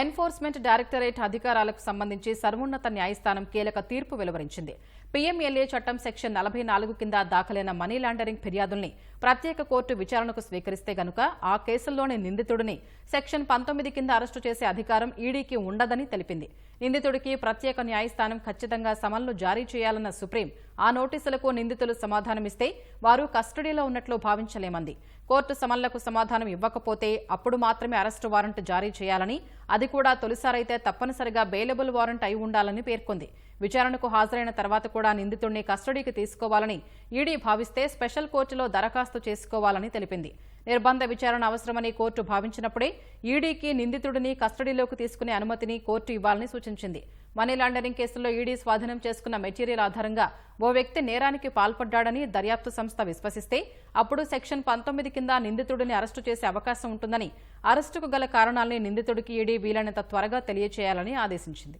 Enforcement directorate అధికారాలకు సంబంధించి సర్వోన్నత న్యాయస్థానం కీలక తీర్పు వెలువరించింది. పీఎంఎల్ఏ చట్టం సెక్షన్ నలభై నాలుగు కింద దాఖలైన మనీ లాండరింగ్ ఫిర్యాదుల్ని ప్రత్యేక కోర్టు విచారణకు స్వీకరిస్తే గనుక ఆ కేసుల్లోని నిందితుడిని సెక్షన్ పంతొమ్మిది కింద అరెస్టు చేసే అధికారం ఈడీకి ఉండదని తెలిపింది. నిందితుడికి ప్రత్యేక న్యాయస్థానం ఖచ్చితంగా సమన్లు జారీ చేయాలన్న సుప్రీం ఆ నోటీసులకు నిందితులు సమాధానమిస్తే వారు కస్టడీలో ఉన్నట్లు భావించలేమంది. కోర్టు సమన్లకు సమాధానం ఇవ్వకపోతే అప్పుడు మాత్రమే అరెస్టు వారెంట్ జారీ చేయాలని అది కూడా తొలిసారైతే తప్పనిసరిగా బెయిలబుల్ వారెంట్ అయి ఉండాలని పేర్కొంది. విచారణకు హాజరైన తర్వాత కూడా నిందితుడిని కస్టడీకి తీసుకోవాలని ఈడీ భావిస్తే స్పెషల్ కోర్టులో దరఖాస్తు చేసుకోవాలని తెలిపింది. నిర్బంధ విచారణ అవసరమని కోర్టు భావించినప్పుడే ఈడీకి నిందితుడిని కస్టడీలోకి తీసుకునే అనుమతిని కోర్టు ఇవ్వాలని సూచించింది. మనీ లాండరింగ్ కేసులో ఈడీ స్వాధీనం చేసుకున్న మెటీరియల్ ఆధారంగా ఓ వ్యక్తి నేరానికి పాల్పడ్డాడని దర్యాప్తు సంస్థ విశ్వసిస్తే అప్పుడు సెక్షన్ పంతొమ్మిది కింద నిందితుడిని అరెస్టు చేసే అవకాశం ఉంటుందని అరెస్టుకు గల కారణాల్ని నిందితుడికి ఈడీ వీలైనంత త్వరగా తెలియచేయాలని ఆదేశించింది.